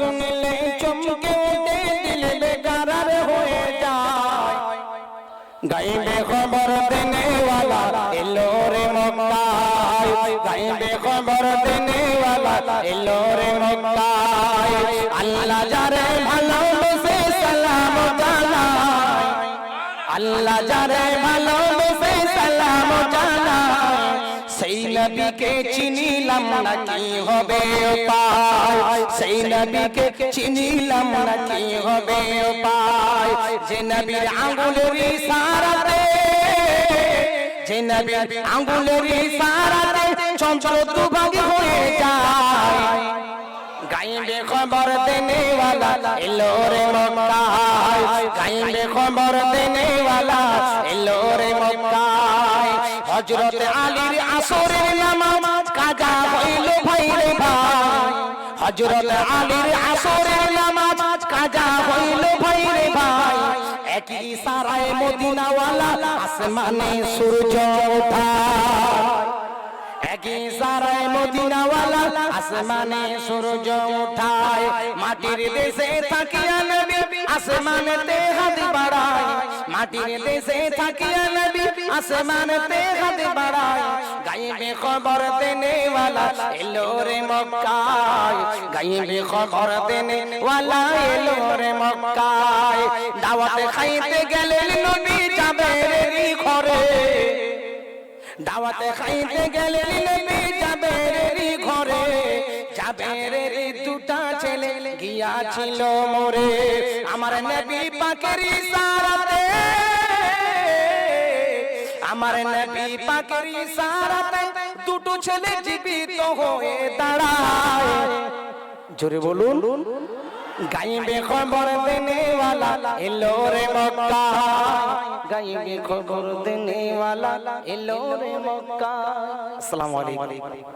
শুনলে চমকে উঠে দিল বেকারার হয়ে যায়। গাইবে খবর দেনেওয়ালা, এলো রে মক্কায়। গাইবে খবর দেনেওয়ালা, এলো রে মক্কায়। আল্লাহ যারে ভালোবেসে সালাম জানায়। আল্লাহ যারে ভালোবেসে সালাম জানায়। সেই নবীকে চিনিলাম না হবে উপায়। সেই নবীকে চিনিলাম না কি হবে উপায় যে নবীর আঙ্গুলের ইশারাতে যে নবীর আঙ্গুলের ইশারাতে চঞ্চল দুভাগ হয়ে যায় গাইবে খবর দেনে वाला এলো রে মক্কায় গাইবে খবর দেনে वाला এলো রে মক্কায় হযরত আলীর আসরের নামাজ কাজা হইল ভাই রে ভাই হযরত আলীর আসরের নামাজ কাজা হইল ভাই রে ভাই একই ইশারায় মদিনাওয়ালা আসমানে সূর্য ওঠায় একই সারায় মদিনাওয়ালা আসমানে সূর্য উঠায়। মাটির দেশে থাকিয়া নবী আসমানেতে হাত বাড়ায়। মাটির দেশে থাকিয়া নবী আসমানেতে হাত বাড়ায়। গাইবে খবর দেনে ওয়ালা এলো রে মক্কায়। গাইবে খবর দেনে ওয়ালা এলো রে মক্কায়। দাওয়াত খাইতে গেলেন নবী যাবে রে ঘরে দাওয়াতে খাইতে গেলেন নবী যাবে রে ঘরে দুটা ছেলে গিয়াছিল মোরে। আমার নবী পাকের ইশারাতে আমার নবী পাকের ইশারাতে দুটো ছেলে জীবিত হয়ে দাঁড়ায় জোরে বলুন গাইবে খবর দেনে वाला এলো রে মক্কা গাইবে খবর দেনে वाला এলো রে মক্কা আসসালামু আলাইকুম